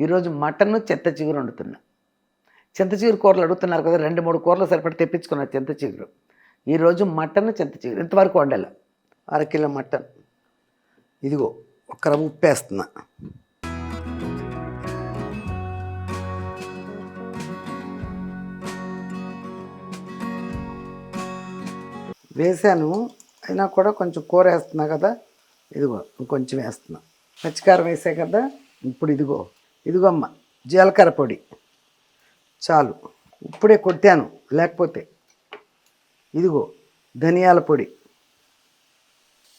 ఈరోజు మటన్ చెత్త చిగురు వండుతున్నా. చింత చిగురు కూరలు అడుగుతున్నారు కదా రెండు మూడు కూరలు సరిపడి తెప్పించుకున్నా చింత చిగురు. ఈరోజు మటన్ చింత చిగురు ఇంతవరకు వండాల. అరకిలో మటన్. ఇదిగో ఒక రవ్వ ఉప్పేస్తున్నా. వేసాను అయినా కూడా కొంచెం కూర వేస్తున్నా కదా. ఇదిగో ఇంకొంచెం వేస్తున్నా. పచ్చికారం వేసా కదా ఇప్పుడు ఇదిగో. ఇదిగమ్మ జీలకర్ర పొడి. చాలు. ఇప్పుడే కొట్టాను లేకపోతే. ఇదిగో ధనియాల పొడి.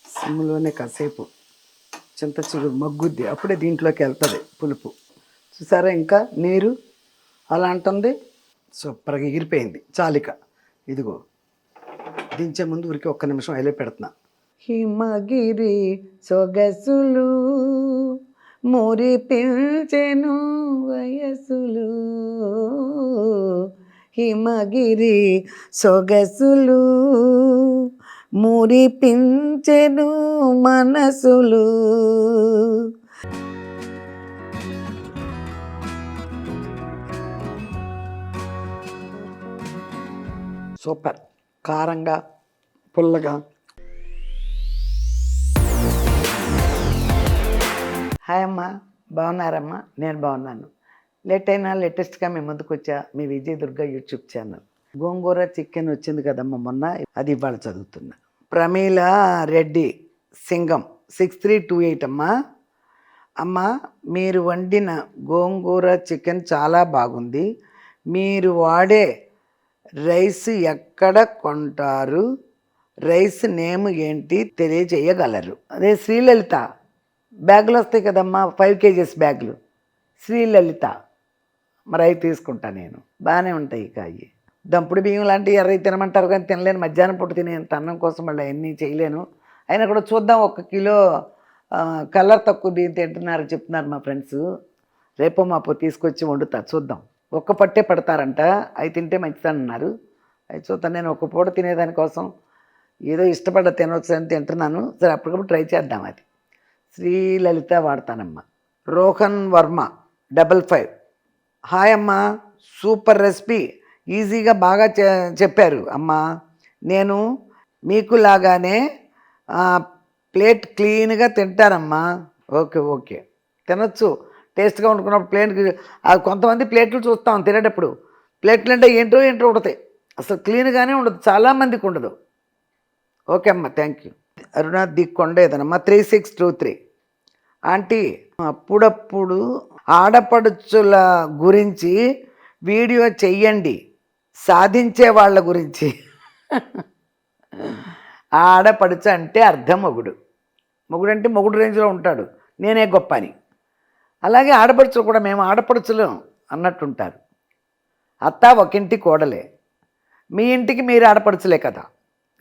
సిమ్లోనే కాసేపు చింత చిగురు మగ్గుద్ది. అప్పుడే దీంట్లోకి వెళ్తుంది పులుపు. చూసారా ఇంకా నీరు? అలా అంటుంది. సూపర్గా ఎగిరిపోయింది. చాలిక ఇదిగో దించే ముందు ఊరికి ఒక్క నిమిషం అయిలే పెడుతున్నా. హిమగిరి సొగసులు మురిపించెను వయసులు హిమగిరి సొగసులు. మురిపించెను మనసులు. సూపర్. కారంగా పుల్లగా హాయ్ అమ్మా బాగున్నారమ్మా? నేను బాగున్నాను. లేట్ అయినా లేటెస్ట్గా మీ ముందుకు వచ్చా మీ Vijayadurga YouTube channel gongura chicken వచ్చింది కదమ్మా మొన్న అది ఇవాళ చదువుతున్నా. Pramila Reddy Singam six three two eight అమ్మా. అమ్మ మీరు వండిన గోంగూర చికెన్ చాలా బాగుంది. మీరు వాడే రైస్ ఎక్కడ కొంటారు? రైస్ నేమ్ ఏంటి తెలియజేయగలరు. అదే శ్రీలలిత బ్యాగులు వస్తాయి కదమ్మా ఫైవ్ కేజీస్ బ్యాగులు. శ్రీలలిత మరి అవి తీసుకుంటా నేను. బాగానే ఉంటాయి ఇక అవి. దంపుడు బియ్యం లాంటివి ఎర్రవి తినమంటారు కానీ తినలేను. మధ్యాహ్నం పూట తినేంత అన్నం కోసం మళ్ళీ అన్నీ చేయలేను. అయినా కూడా చూద్దాం ఒక కిలో కలర్ తక్కువ బియ్యం తింటున్నారు చెప్తున్నారు మా ఫ్రెండ్స్. రేపో మాపో తీసుకొచ్చి వండుతా చూద్దాం. ఒక్క పట్టే పడతారంట. అవి తింటే మంచిదన్నారు. అవి చూద్దాం నేను ఒక్క పూట తినేదానికోసం ఏదో ఇష్టపడ్డ తినవచ్చు అని తింటున్నాను. సరే అప్పటికప్పుడు ట్రై చేద్దాం అది. Srilalitha వాడతానమ్మా. Rohan Varma double five. Hi అమ్మా సూపర్ రెసిపీ. ఈజీగా బాగా చెప్పారు. అమ్మా నేను మీకు లాగానే ప్లేట్ క్లీన్గా తింటానమ్మా. Okay okay. తినొచ్చు. టేస్ట్గా వండుకున్నప్పుడు ప్లేట్ అది కొంతమంది ప్లేట్లు చూస్తాం తినేటప్పుడు. ప్లేట్లు అంటే ఏంటో ఏంటో ఉండతాయి. అసలు క్లీన్గానే ఉండదు. చాలామందికి ఉండదు. ఓకే అమ్మా thank you Aruna Dikkonda ఏదనమ్మా three six two three. Aunty అప్పుడప్పుడు ఆడపడుచుల గురించి వీడియో చెయ్యండి. సాధించే వాళ్ళ గురించి. ఆడపడుచు అంటే అర్థం మొగుడు. మొగుడు అంటే మొగుడు రేంజ్లో ఉంటాడు. నేనే గొప్ప అని అలాగే ఆడపడుచులు కూడా మేము ఆడపడుచులు అన్నట్టుంటారు. అత్త ఒకింటి కోడలే. మీ ఇంటికి మీరు ఆడపడుచులే కదా.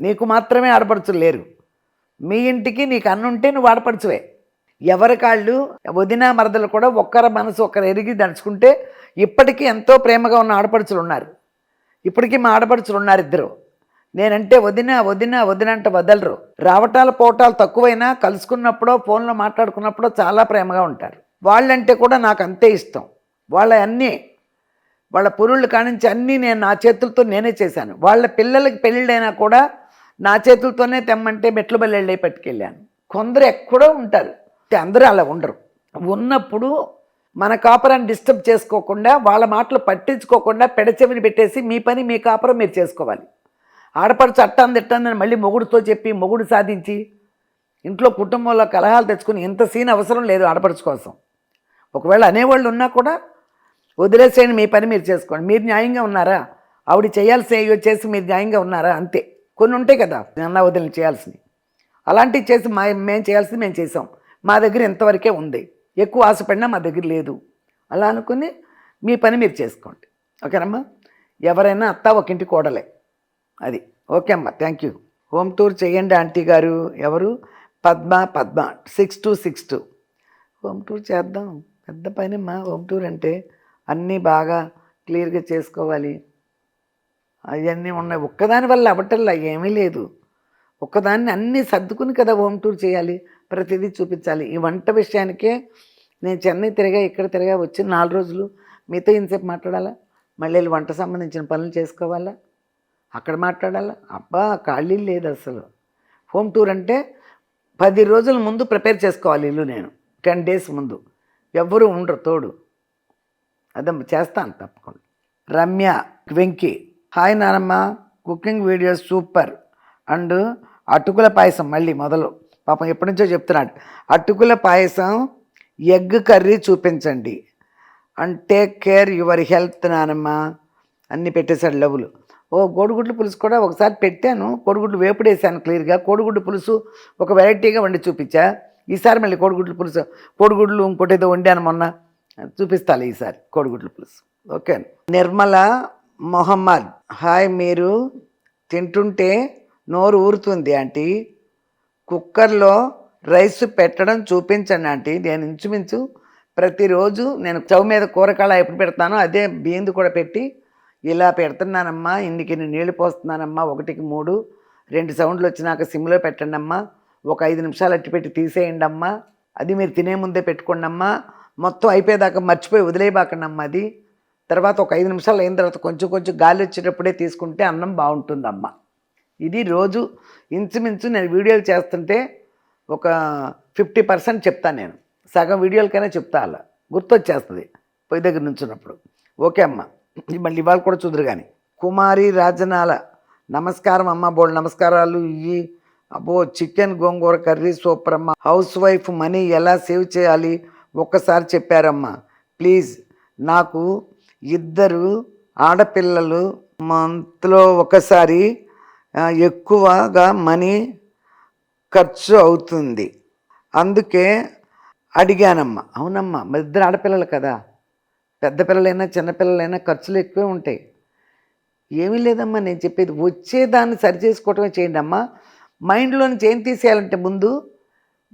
నీకు మాత్రమే ఆడపడుచులు లేరు. మీ ఇంటికి నీకు అన్నుంటే నువ్వు ఆడపడుచువే. ఎవరి కాళ్ళు వదిన మరదలు కూడా ఒక్కరి మనసు ఒక్కరు ఎరిగి నడుచుకుంటే ఇప్పటికీ ఎంతో ప్రేమగా ఉన్న ఆడపడుచులు ఉన్నారు. ఇప్పటికీ మా ఆడపడుచులు ఉన్నారు ఇద్దరు. నేనంటే వదిన వదిన వదిన అంటే వదలరు. రావటాలు పోవటాలు తక్కువైనా కలుసుకున్నప్పుడో ఫోన్లో మాట్లాడుకున్నప్పుడో చాలా ప్రేమగా ఉంటారు. వాళ్ళంటే కూడా నాకు అంతే ఇష్టం. వాళ్ళ అన్నీ వాళ్ళ పురుళ్ళు కానించి అన్నీ నేను నా చేతులతో నేనే చేశాను. వాళ్ళ పిల్లలకి పెళ్ళిళ్ళైనా కూడా నా చేతులతోనే తెమ్మంటే మెట్లు బల్లెళ్ళే పట్టుకెళ్ళాను కొందరు ఎక్కడో ఉంటారు. అంటే అందరూ అలా ఉండరు. ఉన్నప్పుడు మన కాపురాన్ని డిస్టర్బ్ చేసుకోకుండా వాళ్ళ మాటలు పట్టించుకోకుండా పెడచెవిని పెట్టేసి మీ పని మీ కాపురం మీరు చేసుకోవాలి. ఆడపడుచు అట్టాన్ని తిట్టాన్ని మళ్ళీ మొగుడుతో చెప్పి మొగుడు సాధించి ఇంట్లో కుటుంబంలో కలహాలు తెచ్చుకుని ఇంత సీన్ అవసరం లేదు ఆడపడుచు కోసం. ఒకవేళ అనేవాళ్ళు ఉన్నా కూడా వదిలేసేయండి మీ పని మీరు చేసుకోండి. మీరు న్యాయంగా ఉన్నారా? ఆవిడ చేయాల్సిన చేసి మీరు న్యాయంగా ఉన్నారా? అంతే. కొన్ని ఉంటాయి కదా అన్న వదిలి చేయాల్సినవి. అలాంటివి చేసి మా మేము చేయాల్సింది మేము చేసాం. మా దగ్గర ఇంతవరకే ఉంది. ఎక్కువ ఆశపడినా మా దగ్గర లేదు. అలా అనుకుని మీ పని మీరు చేసుకోండి. ఓకేనమ్మా? ఎవరైనా అత్త ఒక ఇంటి కోడలే అది. ఓకే అమ్మా. Thank you. హోమ్ టూర్ చేయండి ఆంటీ గారు. ఎవరు? Padma Padma. Six two six two. Home tour చేద్దాం. పెద్ద పనిమ్మా. హోమ్ టూర్ అంటే అన్నీ బాగా క్లియర్గా చేసుకోవాలి. అవన్నీ ఉన్నాయి. ఒక్కదాని వల్ల అవటల్లా ఏమీ లేదు. ఒక్కదాన్ని అన్నీ సర్దుకుని కదా హోమ్ టూర్ చేయాలి. ప్రతిదీ చూపించాలి. ఈ వంట విషయానికే నేను చెన్నై తిరిగా ఇక్కడ తిరిగా వచ్చి నాలుగు రోజులు మీతో ఇంతసేపు మాట్లాడాలా? మళ్ళీ వెళ్ళి వంట సంబంధించిన పనులు చేసుకోవాలా? అక్కడ మాట్లాడాలా? అబ్బా ఖాళీ లేదు అసలు. హోమ్ టూర్ అంటే పది రోజుల ముందు ప్రిపేర్ చేసుకోవాలి ఇల్లు నేను. టెన్ డేస్ ముందు. ఎవ్వరూ ఉండరు తోడు. అదే చేస్తాను తప్పకుండా. రమ్య వెంకీ. హాయ్ నానమ్మ. Cooking videos super. అండ్ అటుకుల పాయసం మళ్ళీ మొదలు. పాపం ఎప్పటి నుంచో చెప్తున్నాడు. అటుకుల పాయసం ఎగ్ కర్రీ చూపించండి. And take care your health నానమ్మ. అన్నీ పెట్టేశాడు లవ్లు ఓ కోడిగుడ్లు పులుసు కూడా ఒకసారి పెట్టాను. కోడిగుడ్లు వేపుడేసాను క్లియర్గా. కోడిగుడ్డు పులుసు ఒక వెరైటీగా వండి చూపించా. ఈసారి మళ్ళీ కోడిగుడ్లు పులుసు కోడిగుడ్లు ఇంకోటి ఏదో వండాను మొన్న. చూపిస్తాను ఈసారి కోడిగుడ్ల పులుసు. ఓకే నిర్మల మొహమ్మద్. హాయ్ మీరు. తింటుంటే నోరు ఊరుతుంది ఆంటీ. కుక్కర్లో రైస్ పెట్టడం చూపించండి ఆంటీ. నేను ఇంచుమించు ప్రతిరోజు నేను స్టవ్ మీద కూరకాయ ఎప్పుడు పెడతానో అదే బియ్యంది కూడా పెట్టి ఇలా పెడుతున్నానమ్మా ఇన్నికి నీళ్ళు పోస్తున్నానమ్మా ఒకటికి మూడు రెండు సౌండ్లు వచ్చినాక సిమ్లో పెట్టండి అమ్మా ఒక ఐదు నిమిషాలు అట్టి పెట్టి తీసేయండి అమ్మా అది మీరు తినే ముందే పెట్టుకోండి అమ్మా మొత్తం అయిపోయేదాకా మర్చిపోయి వదిలేయబాకండి అమ్మా అది. తర్వాత ఒక ఐదు నిమిషాలు అయిన తర్వాత కొంచెం కొంచెం గాలి వచ్చేటప్పుడే తీసుకుంటే అన్నం బాగుంటుందమ్మా. ఇది రోజు ఇంచుమించు నేను వీడియోలు చేస్తుంటే ఒక ఫిఫ్టీ పర్సెంట్ చెప్తాను నేను. సగం వీడియోలకైనా చెప్తా అలా. గుర్తొచ్చేస్తుంది పొయ్యి దగ్గర నుంచున్నప్పుడు. ఓకే అమ్మ. మళ్ళీ ఇవాళ కూడా చూదురు కానీ కుమారి రాజనాల. నమస్కారం అమ్మ బోల్ నమస్కారాలు. ఇవి అబ్బో చికెన్ గోంగూర కర్రీ సూపర్ అమ్మ. హౌస్ వైఫ్ మనీ ఎలా సేవ్ చేయాలి? ఒక్కసారి చెప్పారమ్మా. ప్లీజ్. నాకు ఇద్దరు ఆడపిల్లలు మంత్లో ఒకసారి ఎక్కువగా మనీ ఖర్చు అవుతుంది. అందుకే అడిగానమ్మా అవునమ్మా మరి ఇద్దరు ఆడపిల్లలు కదా పెద్ద పిల్లలైనా చిన్నపిల్లలైనా ఖర్చులు ఎక్కువే ఉంటాయి. ఏమీ లేదమ్మా నేను చెప్పేది వచ్చేదాన్ని సరి చేసుకోవటమే చేయండి అమ్మా. మైండ్లోని నుంచి తీసేయాలంటే ముందు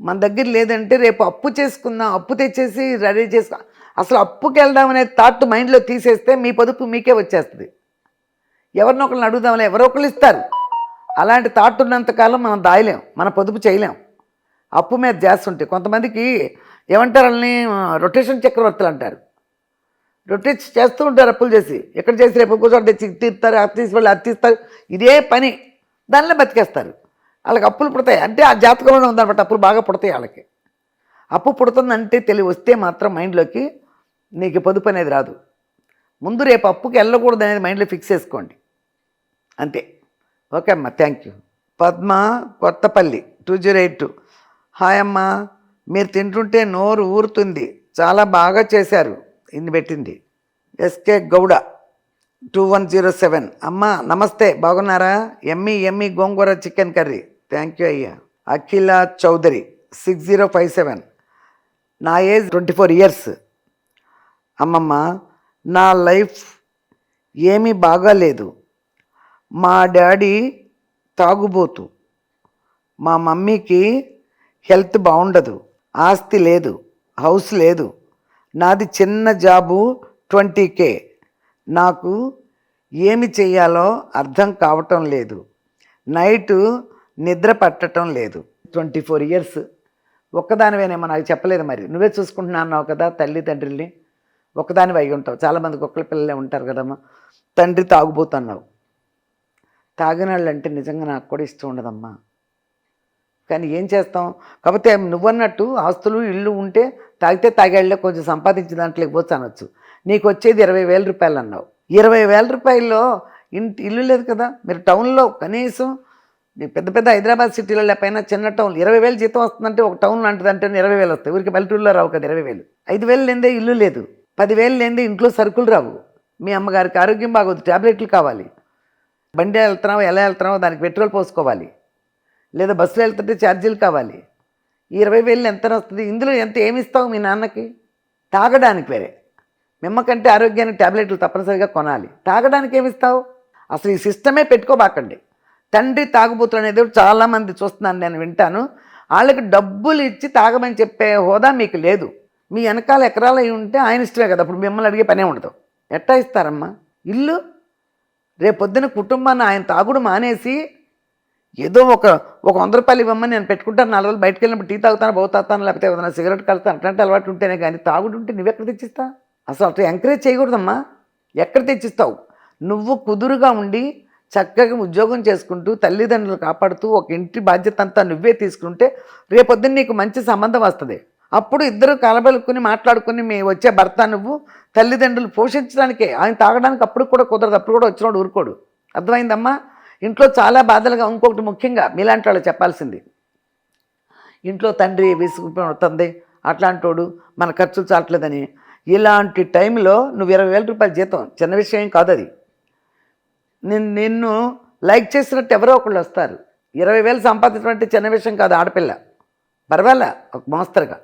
మన దగ్గర లేదంటే రేపు అప్పు చేసుకుందాం అప్పు తెచ్చేసి రెడీ చేసుకో అసలు అప్పుకి వెళ్దాం అనే థాట్ మైండ్లో తీసేస్తే మీ పొదుపు మీకే వచ్చేస్తుంది. ఎవరినొకరిని అడుగుదామని ఎవరో ఒకరు ఇస్తారు. అలాంటి థాట్ ఉన్నంతకాలం మనం దాయలేం మన పొదుపు చేయలేం. అప్పు మీద చేస్తుంటే కొంతమందికి ఏమంటారు వాళ్ళని? రొటేషన్ చక్రవర్తులు అంటారు. రొటేట్ చేస్తూ ఉంటారు అప్పులు చేసి. ఎక్కడ చేసి రేపు కూర్చోటి తెచ్చి ఇది తీస్తారు అది తీసి వాళ్ళు అది తీస్తారు. ఇదే పని. దానిలో బతికేస్తారు. వాళ్ళకి అప్పులు పుడతాయి. అంటే ఆ జాతకంలోనే ఉందన్నమాట. అప్పులు బాగా పుడతాయి వాళ్ళకి. అప్పు పుడుతుందంటే తెలివి వస్తే మాత్రం మైండ్లోకి నీకు పొదుపు అనేది రాదు. ముందు రేపు అప్పుకి వెళ్ళకూడదు అనేది మైండ్లో ఫిక్స్ చేసుకోండి. అంతే. ఓకే అమ్మా thank you Padma Kothapalli two zero eight two hi అమ్మా మీరు తింటుంటే నోరు ఊరుతుంది. చాలా బాగా చేశారు ఇన్ని పెట్టింది. SK Gowda two one zero seven అమ్మా నమస్తే బాగున్నారా? ఎమ్మి ఎమ్మి gongura chicken curry. Thank you అయ్యా. Akhila Chowdary six zero five seven నా ఏజ్ ట్వంటీ ఫోర్ ఇయర్స్ అమ్మమ్మ నా లైఫ్ ఏమీ బాగాలేదు. మా డాడీ తాగుబోతు. మా మమ్మీకి హెల్త్ బాగుండదు ఆస్తి లేదు హౌస్ లేదు. నాది చిన్న జాబు ట్వంటీ కే. నాకు ఏమి చేయాలో అర్థం కావటం లేదు. నైటు నిద్ర పట్టడం లేదు. Twenty four years. ఒక్కదానివేనేమో నాకు చెప్పలేదు మరి. నువ్వే చూసుకుంటున్నా అన్నావు కదా తల్లిదండ్రుల్ని తండ్రిని అయి ఉంటావు చాలామంది ఒక్కళ్ళ పిల్లలే ఉంటారు కదమ్మా. తండ్రి తాగుబోతున్నావు తాగినాళ్ళు అంటే నిజంగా నాకు కూడా ఇష్టం ఉండదమ్మా. కానీ ఏం చేస్తాం? కాకపోతే నువ్వన్నట్టు ఆస్తులు ఇల్లు ఉంటే తాగితే తాగేళ్ళే కొంచెం సంపాదించిన దాంట్లోకి పోవచ్చు అనొచ్చు నీకు వచ్చేది ఇరవై వేల రూపాయలు అన్నావు. ఇరవై వేల రూపాయల్లో ఇంటి ఇల్లు లేదు కదా? మీరు టౌన్లో కనీసం పెద్ద పెద్ద హైదరాబాద్ సిటీలో లేకపోయినా చిన్న టౌన్ ఇరవై వేలు జీతం వస్తుందంటే ఒక టౌన్ లాంటిదంటే ఇరవై వేలు వస్తాయి. ఊరికి పల్లెటూరులో రావు కదా ఇరవై వేలు. ఐదు వేలు లేదే ఇల్లు లేదు. పదివేలు లేదే ఇంట్లో సరుకులు రావు. మీ అమ్మగారికి ఆరోగ్యం బాగోదు ట్యాబ్లెట్లు కావాలి. బండి వెళ్తున్నావు ఎలా వెళ్తున్నావో దానికి పెట్రోల్ పోసుకోవాలి. లేదా బస్సులో వెళ్తుంటే ఛార్జీలు కావాలి. ఇరవై వేలు ఎంత వస్తుంది ఇందులో ఎంత ఏమి ఇస్తావు మీ నాన్నకి? తాగడానికి వేరే. మిమ్మకంటే ఆరోగ్యానికి ట్యాబ్లెట్లు తప్పనిసరిగా కొనాలి. తాగడానికి ఏమిస్తావు అసలు ఈ సిస్టమే పెట్టుకోబాకండి. తండ్రి తాగుబోతులు అనేది చాలామంది చూస్తున్నాను నేను వింటాను. వాళ్ళకి డబ్బులు ఇచ్చి తాగమని చెప్పే హోదా మీకు లేదు. మీ వెనకాల ఎకరాలు అయి ఉంటే ఆయన ఇష్టమే కదా అప్పుడు మిమ్మల్ని అడిగే పనే ఉండదు. ఎట్టా ఇస్తారమ్మా? ఇల్లు? రేపొద్దున కుటుంబాన్ని ఆయన తాగుడు మానేసి ఏదో ఒక ఒక వంద రూపాయలు ఇవ్వమని నేను పెట్టుకుంటాను నాలుగు రోజులు బయటకు వెళ్ళినప్పుడు టీ తాగుతాను బో తాగుతాను లేకపోతే ఏదైనా సిగరెట్ కలుస్తాను అట్లాంటి అలవాటు ఉంటేనే కానీ తాగుడు ఉంటే నువ్వెక్కడ తెచ్చిస్తా? అసలు అట్లా ఎంకరేజ్ చేయకూడదమ్మా. ఎక్కడ తెచ్చిస్తావు? నువ్వు కుదురుగా ఉండి చక్కగా ఉద్యోగం చేసుకుంటూ తల్లిదండ్రులు కాపాడుతూ ఒక ఇంటి బాధ్యత అంతా నువ్వే తీసుకుంటే రేపొద్దున నీకు మంచి సంబంధం వస్తుంది. అప్పుడు ఇద్దరు కలబలుకుని మాట్లాడుకుని మీ వచ్చే భర్త నువ్వు తల్లిదండ్రులు పోషించడానికే ఆయన తాగడానికి అప్పుడు కూడా కుదరదు అప్పుడు కూడా వచ్చినోడు ఊరుకోడు. అర్థమైందమ్మా? ఇంట్లో చాలా బాధలుగా ఇంకొకటి ముఖ్యంగా మీలాంటి వాళ్ళు చెప్పాల్సింది. ఇంట్లో తండ్రి విసుగుతుంది అట్లాంటోడు మన ఖర్చు చాలట్లేదని. ఇలాంటి టైంలో నువ్వు ఇరవై వేల రూపాయల జీతం చిన్న విషయం కాదు అది. నిన్ను నిన్ను లైక్ చేసినట్టు ఎవరో ఒకళ్ళు వస్తారు. ఇరవై వేలు సంపాదించడం అంటే చిన్న విషయం కాదు ఆడపిల్ల. పర్వాలే? ఒక మోస్తరుగా.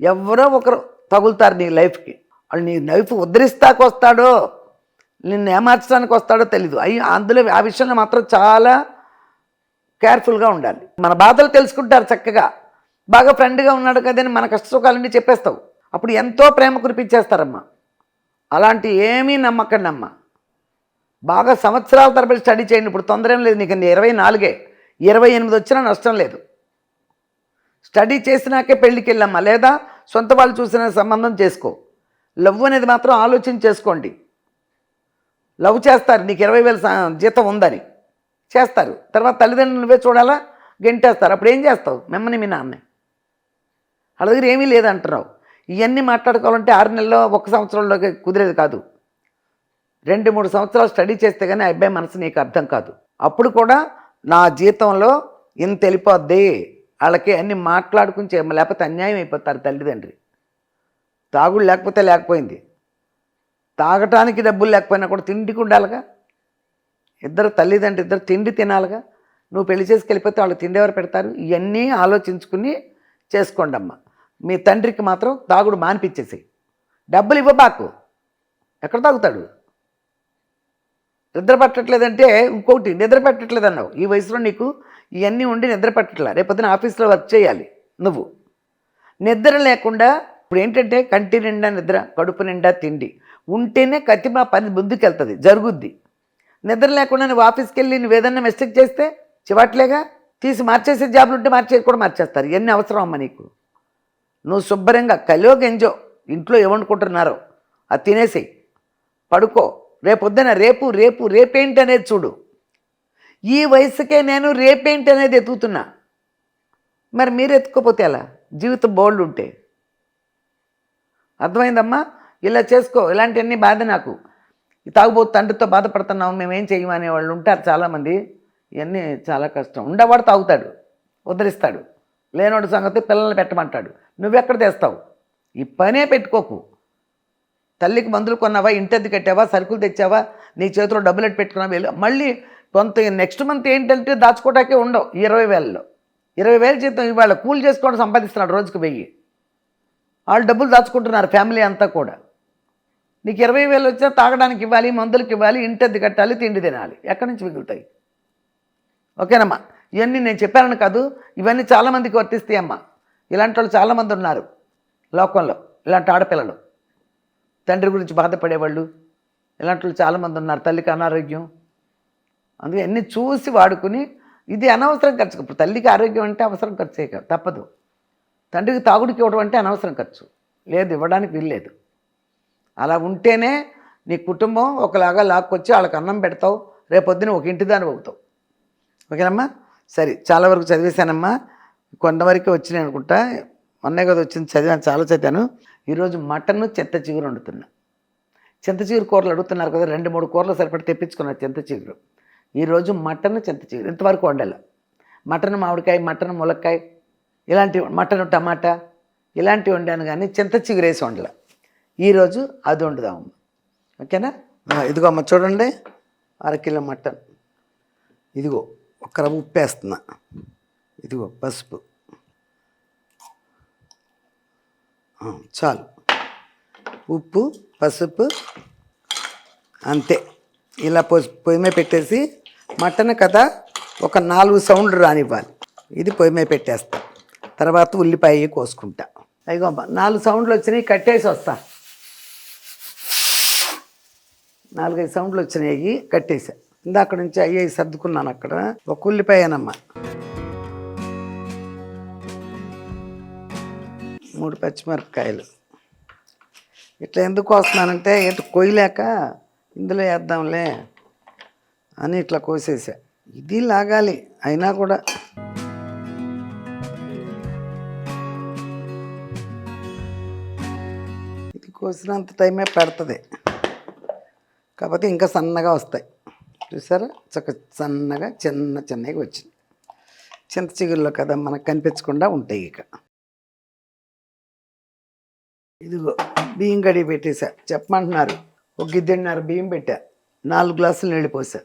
ఎవరో ఒకరు తగులుతారు నీ లైఫ్కి. వాళ్ళు నీ లైఫ్ ఉద్ధరిస్తాకు వస్తాడో నిన్ను ఏమార్చడానికి వస్తాడో తెలీదు. అవి అందులో ఆ విషయంలో మాత్రం చాలా కేర్ఫుల్గా ఉండాలి. మన బాధలు తెలుసుకుంటారు చక్కగా. బాగా ఫ్రెండ్గా ఉన్నాడు కదని మన కష్టసుఖాలన్నీ చెప్పేస్తావు. అప్పుడు ఎంతో ప్రేమ కురిపించేస్తారమ్మా. అలాంటి ఏమీ నమ్మకండి అమ్మ బాగా సంవత్సరాల తరబడి స్టడీ చేయండి. ఇప్పుడు తొందర ఏం లేదు నీకు. ఇరవై నాలుగే. ఇరవై ఎనిమిది వచ్చినా నష్టం లేదు. స్టడీ చేసినాకే పెళ్ళికి వెళ్ళమ్మా లేదా సొంత వాళ్ళు చూసిన సంబంధం చేసుకో. లవ్ అనేది మాత్రం ఆలోచన చేసుకోండి. లవ్ చేస్తారు నీకు ఇరవై వేల సా- జీతం ఉందని. చేస్తారు. తర్వాత తల్లిదండ్రులు నువ్వే చూడాలా? గెంటేస్తారు. అప్పుడు ఏం చేస్తావు? మిమ్మల్ని మీ నాన్న. వాళ్ళ దగ్గర ఏమీ లేదంటున్నావు. ఇవన్నీ మాట్లాడుకోవాలంటే ఆరు నెలల్లో ఒక సంవత్సరంలోకి కుదిరేది కాదు. రెండు మూడు సంవత్సరాలు స్టడీ చేస్తే కానీ ఆ అబ్బాయి మనసు నీకు అర్థం కాదు. అప్పుడు కూడా నా జీతంలో ఇంత వెళ్ళిపోద్ది. వాళ్ళకి అన్ని మాట్లాడుకుని చేయ లేకపోతే అన్యాయం అయిపోతారు తల్లిదండ్రి. తాగుడు లేకపోతే లేకపోయింది. తాగటానికి డబ్బులు లేకపోయినా కూడా తిండికి ఉండాలిగా. ఇద్దరు తల్లిదండ్రులు ఇద్దరు తిండి తినాలిగా. నువ్వు పెళ్ళి చేసుకెళ్ళిపోతే వాళ్ళు తిండి ఎవరు పెడతారు? ఇవన్నీ ఆలోచించుకుని చేసుకోండి అమ్మ మీ తండ్రికి మాత్రం తాగుడు మానిపించేసి డబ్బులు ఇవ్వబాకు. ఎక్కడ తాగుతాడు? నిద్ర పట్టట్లేదంటే ఇంకొకటి నిద్ర పట్టట్లేదు అన్నావు ఈ వయసులో నీకు ఇవన్నీ ఉండి నిద్ర పట్టట్లే. రేపొద్దున ఆఫీస్లో వర్క్ చేయాలి నువ్వు. నిద్ర లేకుండా ఇప్పుడు ఏంటంటే కంటి నిండా నిద్ర కడుపు నిండా తిండి. ఉంటేనే కత్తిమా పని ముందుకెళ్తుంది జరుగుద్ది. నిద్ర లేకుండా నువ్వు ఆఫీస్కి వెళ్ళి నువ్వు ఏదన్నా మిస్టేక్ చేస్తే చివట్లేగా తీసి మార్చేసే జాబులు ఉంటే మార్చే కూడా మార్చేస్తారు. ఇవన్నీ అవసరం అమ్మ నీకు. నువ్వు శుభ్రంగా కలియో గెంజో ఇంట్లో ఏమనుకుంటున్నారో అది తినేసేయి. పడుకో. రేపొద్దున రేపు రేపు రేపేంటి అనేది చూడు. ఈ వయసుకే నేను రేపేంటి అనేది ఎత్తుకుతున్నా మరి మీరు ఎత్తుకోపోతే ఎలా? జీవితం బోల్డ్ ఉంటే. అర్థమైందమ్మా? ఇలా చేసుకో. ఇలాంటివన్నీ బాధ నాకు. ఈ తాగుబోతు తండ్రితో బాధపడుతున్నాం మేమేం చేయమనే వాళ్ళు ఉంటారు చాలామంది. ఇవన్నీ చాలా కష్టం. ఉండవాడు తాగుతాడు ఉద్ధరిస్తాడు లేనోడి సంగతి పిల్లల్ని పెట్టమంటాడు. నువ్వెక్కడ తెస్తావు? ఈ పనే పెట్టుకోకు. తల్లికి మందులు కొన్నావా? ఇంటద్దు కట్టావా? సరుకులు తెచ్చావా? నీ చేతిలో డబ్బులు పెట్టుకున్నావా? మళ్ళీ కొంత నెక్స్ట్ మంత్ ఏంటంటే దాచుకోవటానికి ఉండవు ఇరవై వేలలో. ఇరవై వేలు జీతం ఇవాళ కూలి చేసుకోవడం సంపాదిస్తున్నాడు రోజుకు వెయ్యి. వాళ్ళు డబ్బులు దాచుకుంటున్నారు ఫ్యామిలీ అంతా కూడా. నీకు ఇరవై వేలు వచ్చినా తాగడానికి ఇవ్వాలి మందులకు ఇవ్వాలి ఇంటద్ది కట్టాలి తిండి తినాలి. ఎక్కడి నుంచి మిగులుతాయి? ఓకేనమ్మా. ఇవన్నీ నేను చెప్పాను కాదు ఇవన్నీ చాలామందికి వర్తిస్తాయి అమ్మా. ఇలాంటి వాళ్ళు చాలామంది ఉన్నారు లోకంలో ఇలాంటి ఆడపిల్లలు. తండ్రి గురించి బాధపడేవాళ్ళు. ఇలాంటి వాళ్ళు చాలామంది ఉన్నారు. తల్లికి అనారోగ్యం అందుకే అన్నీ చూసి వాడుకుని ఇది అనవసరం ఖర్చు. ఇప్పుడు తల్లికి ఆరోగ్యం అంటే అవసరం ఖర్చు చేయక తప్పదు. తండ్రికి తాగుడికి ఇవ్వడం అంటే అనవసరం ఖర్చు. లేదు ఇవ్వడానికి వీల్లేదు. అలా ఉంటేనే నీ కుటుంబం ఒకలాగా లాక్కొచ్చి వాళ్ళకి అన్నం పెడతావు రేపొద్దున ఒక ఇంటి దాని అవుతావు. ఓకేనమ్మా? సరే చాలా వరకు చదివేశానమ్మా. కొంతవరకు వచ్చినాయి అనుకుంటా. మొన్నే కదా వచ్చింది చదివాను చాలా చదివాను. ఈరోజు మటన్ చింత చిగురు వండుతున్నా. చింత చిగురు కూరలు అడుగుతున్నారు కదా రెండు మూడు కూరలు సరిపడి తెప్పించుకున్నాను చింత చిగురు. ఈరోజు మటన్ చింతచిగురు ఇంతవరకు వండాలి. మటన్ మామిడికాయ మటన్ ములక్కాయ ఇలాంటివి మటన్ టమాటా ఇలాంటివి వండాను కానీ చింత చిగురు వేసి ఈరోజు అది వండుదాం ఓకేనా? ఇదిగో అమ్మ చూడండి. అరకిలో మటన్. ఇదిగో ఒక రవ్వ ఉప్పు వేస్తున్నా ఇదిగో పసుపు. చాలు. ఉప్పు పసుపు అంతే. ఇలా పొయ్యి పొయ్యి మీద పెట్టేసి మటన్ కదా ఒక నాలుగు సౌండ్లు రానివ్వాలి. ఇది పొయ్యి మీద పెట్టేస్తా. తర్వాత ఉల్లిపాయ కోసుకుంటా. అయ్యో అమ్మ నాలుగు సౌండ్లు వచ్చినాయి కట్టేసి వస్తా. నాలుగైదు సౌండ్లు వచ్చినాయి కట్టేసా. ఇందాక నుంచి అయ్యి సర్దుకున్నాను అక్కడ. ఒక ఉల్లిపాయనమ్మా. మూడు పచ్చిమిరపకాయలు. ఇట్లా ఎందుకు వస్తున్నానంటే ఏంటి కొయ్యలేక ఇందులో వేద్దాంలే. అని ఇట్లా కోసేసా. ఇది లాగాలి అయినా కూడా. ఇది కోసినంత టైమే పెడుతుంది. కాకపోతే ఇంకా సన్నగా వస్తాయి. చూసారా? చక్క సన్నగా చిన్న చిన్నగా వచ్చింది. చింత చిగుల్లో కదా మనకు కనిపించకుండా ఉంటాయి ఇక. ఇదిగో బియ్యం కడిగి పెట్టేసా. చెప్పమంటున్నారు. ఒక గిద్దెన్నర బియ్యం పెట్టా. నాలుగు గ్లాసులు నీళ్ళు పోసా.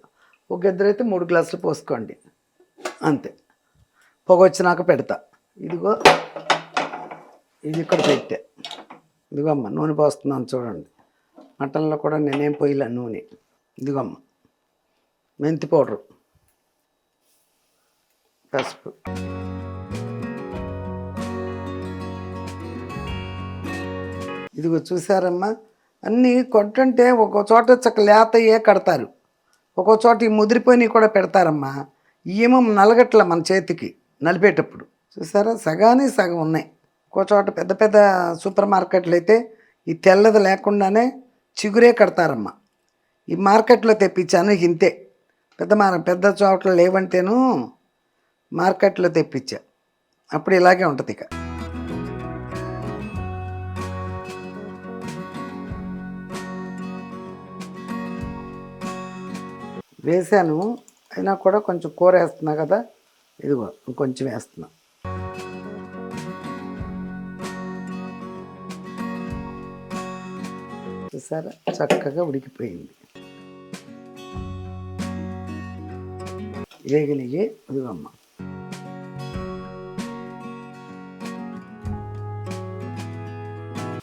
ఒక ఇద్దరు అయితే మూడు గ్లాసులు పోసుకోండి. అంతే. పొగ వచ్చినాక పెడతా. ఇదిగో ఇది ఇక్కడ పెట్టే. ఇదిగో అమ్మ నూనె పోస్తున్నాను చూడండి. మటన్లో కూడా నేనేం పోయిలా నూనె. ఇదిగో అమ్మ మెంతి పౌడరు. పసుపు. ఇదిగో చూసారమ్మా? అన్నీ కొట్టంటే ఒక చోట చక్క లేతయ్యే కడతారు. ఒక్కో చోట ఈ ముదిరిపోయినవి కూడా పెడతారమ్మా. ఏమో నలగట్ల మన చేతికి నలిపేటప్పుడు. చూసారా? సగానే సగం ఉన్నాయి. ఒక్కో చోట పెద్ద పెద్ద సూపర్ మార్కెట్లు అయితే ఈ తెల్లది లేకుండానే చిగురే కడతారమ్మా. ఈ మార్కెట్లో తెప్పించాను ఇంతే. పెద్ద మార పెద్ద చోట్ల లేవంటేను మార్కెట్లో తెప్పించా. అప్పుడు ఇలాగే ఉంటుంది ఇక. వేసాను అయినా కూడా కొంచెం కూర వేస్తున్నా కదా. ఇదిగో ఇంకొంచెం వేస్తున్నా. చూసారా? చక్కగా ఉడికిపోయింది. వేగినవి ఇదిగమ్మ.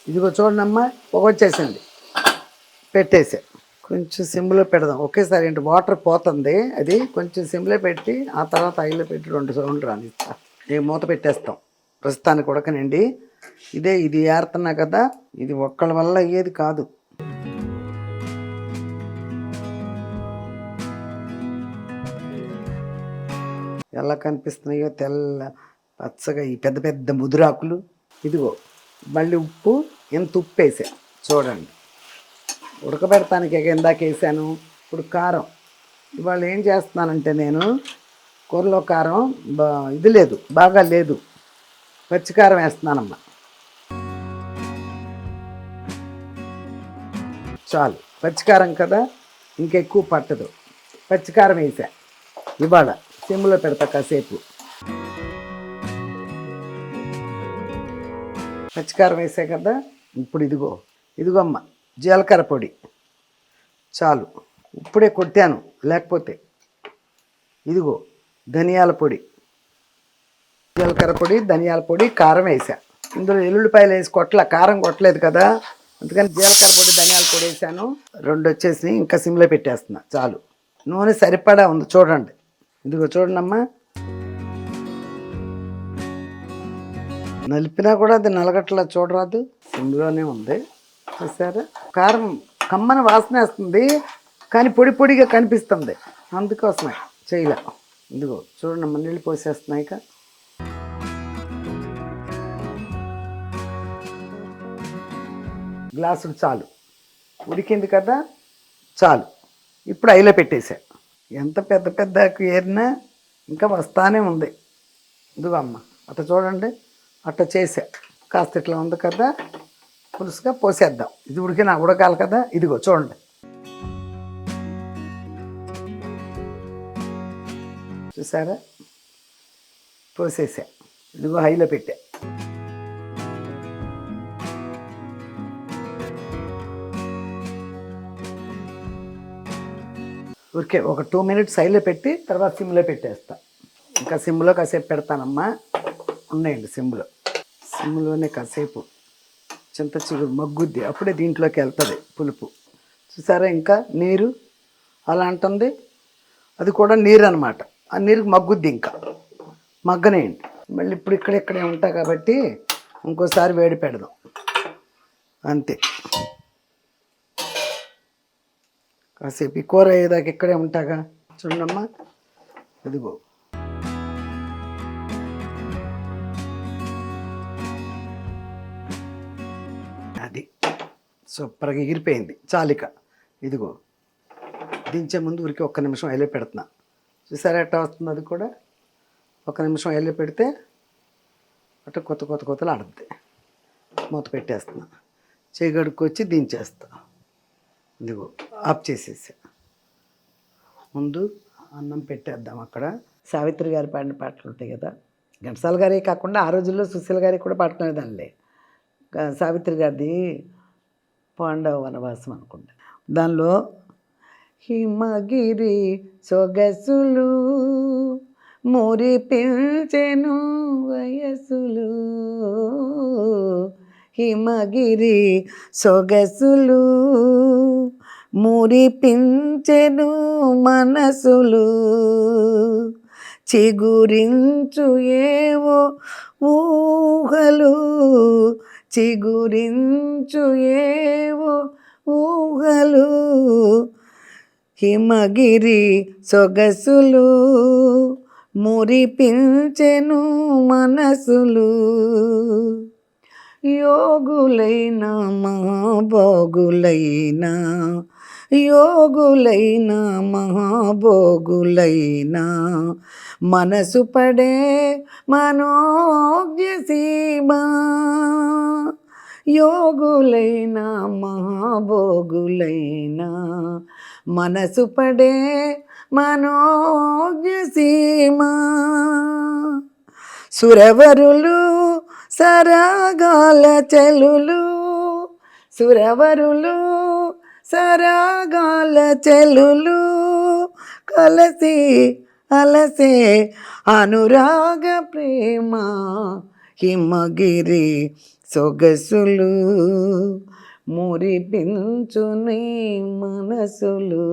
ఇదిగో చూడండమ్మా ఒక వచ్చేసింది. పెట్టేసా. కొంచెం సిమ్లో పెడదాం. ఒకేసారి ఏంటి వాటర్ పోతుంది. అది కొంచెం సిమ్లో పెట్టి ఆ తర్వాత ఆయిల్లో పెట్టి రెండు సౌండ్లు రానిస్తా. ఇక మూత పెట్టేస్తాం. ప్రస్తుతానికి ఉడకనండి. ఇదే ఇది ఏరుతున్నా కదా ఇది ఒక్కళ్ళ వల్ల అయ్యేది కాదు. ఎలా కనిపిస్తున్నాయో తెల్ల పచ్చగా ఈ పెద్ద పెద్ద ముదురాకులు. ఇదిగో మళ్ళీ ఉప్పు ఎంత ఉప్పు వేసా. చూడండి. ఉడకబెడతానికి ఇందాక వేసాను. ఇప్పుడు కారం. ఇవాళ ఏం చేస్తున్నానంటే నేను కూరలో కారం బా ఇది లేదు బాగా లేదు. పచ్చికారం వేస్తున్నానమ్మా. చాలు. పచ్చికారం కదా ఇంకెక్కువ పట్టదు. పచ్చికారం వేసా. ఇవాళ సిమ్లో పెడతా కాసేపు. పచ్చికారం వేసా కదా ఇప్పుడు ఇదిగో ఇదిగో అమ్మ. జీలకర్ర పొడి. చాలు. ఇప్పుడే కొట్టాను. లేకపోతే ఇదిగో ధనియాల పొడి. జీలకర్ర పొడి ధనియాల పొడి కారం వేసా ఇందులో ఎల్లుల్లిపాయలు వేసి కొట్టల. కారం కొట్టలేదు కదా. అందుకని జీలకర్ర పొడి ధనియాల పొడి వేసాను రెండు వచ్చేసి ఇంకా సిమ్లో పెట్టేస్తున్నా. చాలు. నూనె సరిపడా ఉంది. చూడండి. ఇదిగో చూడండి అమ్మా నలిపినా కూడా అది నలగట్లా చూడరాదు. సిమ్లోనే ఉంది. చూసారా కారం కమ్మని వాసన వేస్తుంది కానీ పొడి పొడిగా కనిపిస్తుంది. అందుకోసమే చేయలే. ఇదిగో చూడండి మన నీళ్ళు పోసేస్తున్నాయి గ్లాసులు చాలు. ఉడికింది కదా చాలు. ఇప్పుడు ఐలో పెట్టేశా ఎంత పెద్ద పెద్ద ఏరినా ఇంకా వస్తానే ఉంది. ఇదిగో అమ్మ అట్ట చూడండి అట్ట చేసా. కాస్త ఇట్లా ఉంది కదా. పులుసుగా పోసేద్దాం. ఇది ఉడికిన ఉడకాలి కదా ఇదిగో చూడండి. చూసారా? పోసేసా. ఇదిగో హైలో పెట్టా. ఊరికే ఒక టూ మినిట్స్ హైలో పెట్టి తర్వాత సిమ్లో పెట్టేస్తా. ఇంకా సిమ్లో కాసేపు పెడతానమ్మా. ఉన్నాయండి సిమ్లో. సిమ్లోనే కాసేపు చింత చిగురు మగ్గుద్ది. అప్పుడే దీంట్లోకి వెళ్తుంది పులుపు. చూసారా ఇంకా నీరు? అలా అంటుంది. అది కూడా నీరు అనమాట ఆ నీరుకి మగ్గుద్ది ఇంకా. మగ్గనేయండి. మళ్ళీ ఇప్పుడు ఇక్కడెక్కడే ఉంటాయి కాబట్టి ఇంకోసారి వేడి పెడదాం. అంతే. కాసేపు ఈ కూర అయ్యేదాకా ఇక్కడే ఉంటాగా? చూడమ్మా ఇదిగో. సూపర్గా ఎగిరిపోయింది. చాలిక. ఇదిగో. దించే ముందు ఊరికి ఒక్క నిమిషం ఎల్లే పెడుతున్నా. చూసారా ఎట్టా వస్తుంది అది కూడా? ఒక నిమిషం ఎల్లే పెడితే అటు కొత్త కొత్త కొత్తలు ఆడుద్ది. మూత పెట్టేస్తున్నా. చేయగడుక్కొచ్చి దించేస్తా. ఇదిగో ఆఫ్ చేసేసా. ముందు అన్నం పెట్టేద్దాం అక్కడ. సావిత్రి గారి పాడిన పాటలు ఉంటాయి కదా. ఘంటసాల గారే కాకుండా ఆ రోజుల్లో సుశీల గారికి కూడా పాడుకునేదానిలే గా- సావిత్రి గారిది పాండవ వనవాసం అనుకుంటా. దానిలో హిమగిరి సొగసులు మురిపించెను వయసులు. హిమగిరి సొగసులు మురిపించెను మనసులు. చిగురించు ఏవో ఊహలు చిగురించు ఏవో ఊహలు హిమగిరి సొగసులు మురిపించెను మనసులు. యోగులైన మహాభోగులైన యోగులైన మహాభోగులైనా మనసు పడే మనోజ్ఞ సీమా. యోగులైన మహాభోగులైన మనసు పడే మనోజ్ఞ సీమా. సురవరులు సరాగాల చెలులు సురవరులు సరాగాల చెలులు కలసి అలసే అనురాగ ప్రేమ హిమగిరి సొగసులు మురిపించుని మనసులు.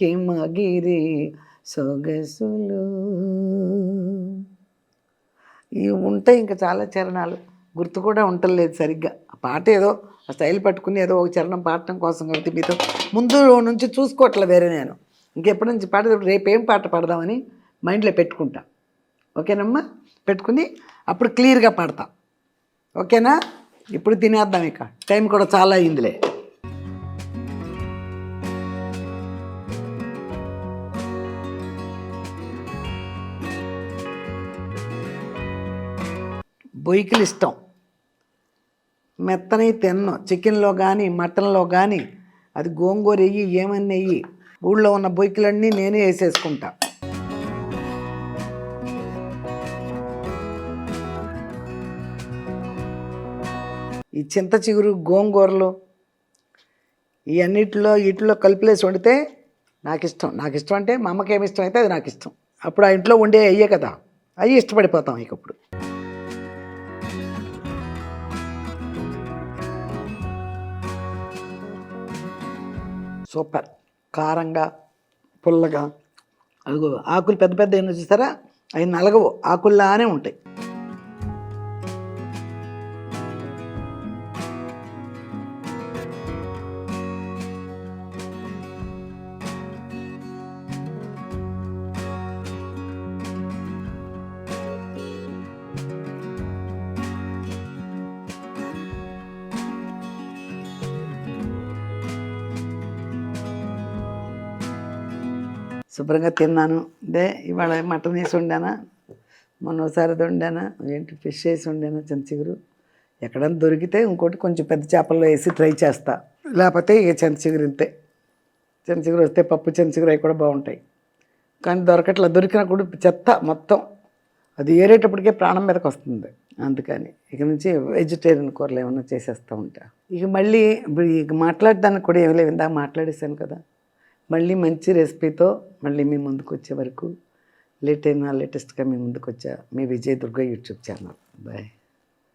హిమగిరి సొగసులు. ఇవి ఉంటాయి ఇంకా చాలా చరణాలు. గుర్తు కూడా ఉండలేదు సరిగ్గా. ఆ పాట ఏదో ఆ స్టైల్ పట్టుకుని ఏదో ఒక చరణం పాడటం కోసం కాబట్టి మీతో ముందు నుంచి చూసుకోవట్లే వేరే నేను. ఇంకెప్పటి నుంచి పాడదు రేపు ఏం పాట పాడదామని మైండ్లో పెట్టుకుంటా. ఓకేనమ్మా? పెట్టుకుని అప్పుడు క్లియర్గా పాడతా. ఓకేనా? ఇప్పుడు తినేద్దాం ఇక. టైం కూడా చాలా అయిందిలే. బొయ్యికలు ఇష్టం. మెత్తని తిన్ను. చికెన్లో కానీ మటన్లో కానీ అది గోంగూర వెయ్యి ఏమన్నా వెయ్యి. ఊళ్ళో ఉన్న బొయ్కిలన్నీ నేనే వేసేసుకుంటా. ఈ చింత చిగురు గోంగూరలు ఈ అన్నిటిలో వీటిలో కలిపిలేసి వండితే నాకు ఇష్టం నాకు ఇష్టం అంటే మా అమ్మకి ఏమి ఇష్టం అయితే అది నాకు ఇష్టం అప్పుడు ఆ ఇంట్లో వండే అయ్యే కదా. అవి ఇష్టపడిపోతాం ఇకప్పుడు సూపర్. కారంగా పుల్లగా. అదిగో ఆకులు పెద్ద పెద్ద ఏమైనా చూస్తారా అవి నలగవు. ఆకుల్లానే ఉంటాయి. శుభ్రంగా తిన్నాను. అంటే ఇవాళ మటన్ వేసి వండానా? మొన్న ఒకసారి వండానా? ఏంటి ఫిష్ వేసి వండానా చెంచిగురు ఎక్కడైనా దొరికితే ఇంకోటి కొంచెం పెద్ద చేపల్లో వేసి ట్రై చేస్తా. లేకపోతే ఇక చెంచిగురు ఇంతే. చెంచిగురు వస్తే పప్పు చెంచిగురు అవి కూడా బాగుంటాయి. కానీ దొరకట్లా దొరికినా కూడా చెత్త మొత్తం అది ఏరేటప్పటికే ప్రాణం మీదకి వస్తుంది. అందుకని ఇక నుంచి వెజిటేరియన్ కూరలు ఏమైనా చేసేస్తూ ఉంటా. ఇక మళ్ళీ ఇప్పుడు ఇక మాట్లాడడానికి కూడా ఏమి లేవు. ఇందాక మాట్లాడేశాను కదా. మళ్ళీ మంచి రెసిపీతో మళ్ళీ మీ ముందుకు వచ్చే వరకు లేట్ అయినా లేటెస్ట్గా మీ ముందుకు వచ్చా మీ Vijay Durga YouTube channel. Bye.